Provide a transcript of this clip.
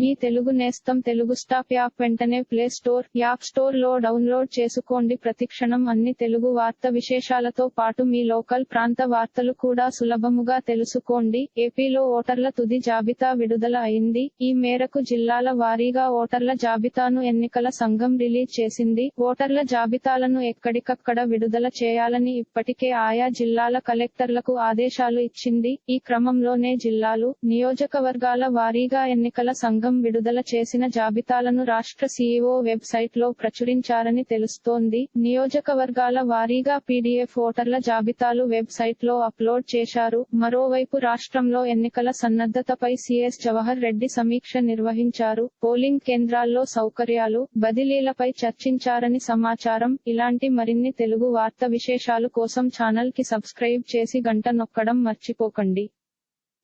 మీ తెలుగు నేస్తం Telugu stop app వెంటనే play store app స్టోర్లో డౌన్లోడ్ చేసుకోండి. ప్రతిక్షణం అన్ని తెలుగు వార్త విశేషాలతో పాటు మీ లోకల్ ప్రాంత వార్తలు కూడా సులభముగా తెలుసుకోండి. ఏపీలో ఓటర్ల తుది జాబితా విడుదల అయింది. ఈ మేరకు జిల్లాల వారీగా ఓటర్ల జాబితాను ఎన్నికల సంఘం రిలీజ్ చేసింది. ఓటర్ల జాబితాలను ఎక్కడికక్కడ విడుదల చేయాలని ఇప్పటికే ఆయా జిల్లాల కలెక్టర్లకు ఆదేశాలు ఇచ్చింది. ఈ క్రమంలోనే జిల్లాలు నియోజకవర్గాల వారీగా ఎన్నికల సంఘం విడుదల చేసిన జాబితాలను రాష్ట్ర సీఈఓ వెబ్సైట్లో ప్రచురించారని తెలుస్తోంది. నియోజకవర్గాల వారీగా పీడీఎఫ్ ఓటర్ల జాబితాలు వెబ్సైట్లో అప్లోడ్ చేశారు. మరోవైపు రాష్ట్రంలో ఎన్నికల సన్నద్ధతపై సీఎస్ జవహర్ రెడ్డి సమీక్ష నిర్వహించారు. పోలింగ్ కేంద్రాల్లో సౌకర్యాలు బదిలీలపై చర్చించారని సమాచారం. ఇలాంటి మరిన్ని తెలుగు వార్త విశేషాలు కోసం ఛానల్కి సబ్స్క్రైబ్ చేసి గంట నొక్కడం మర్చిపోకండి.